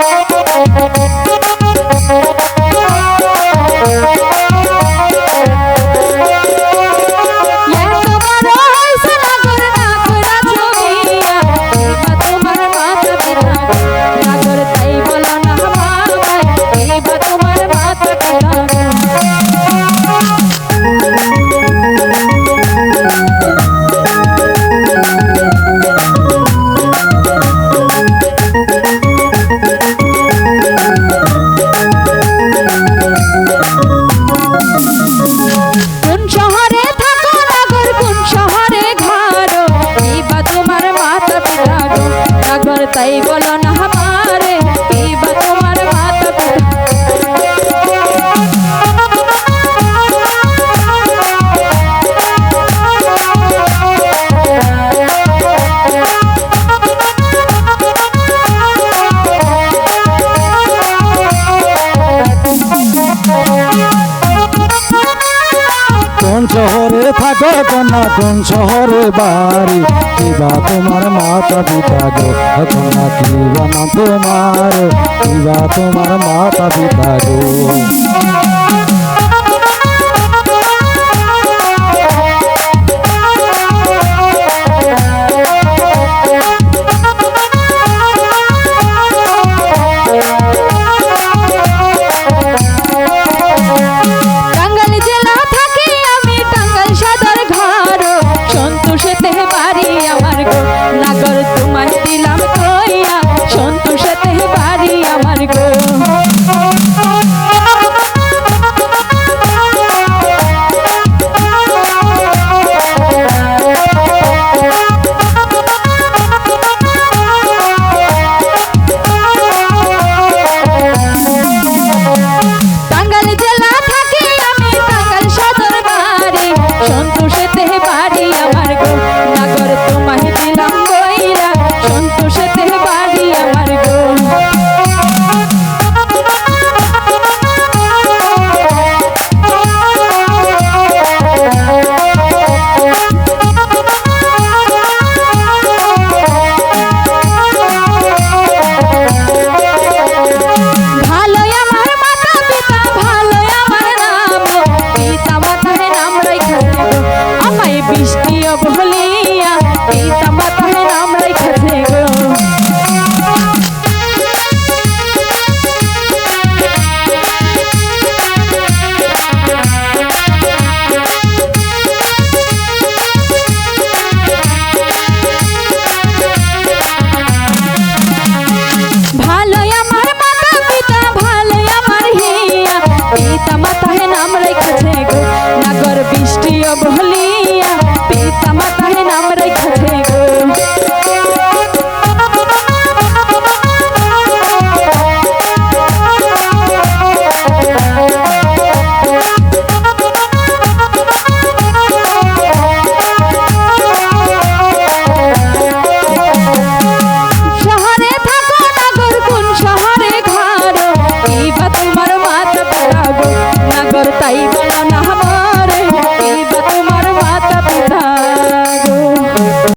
Oh! Ahí va. থাকো কন্যা কোন শহরে বাড়ি। কিবা তোমার মাতা পিতা গো? কন্যা কিবা না তোমার কিবা তোমার মাতা পিতা গো?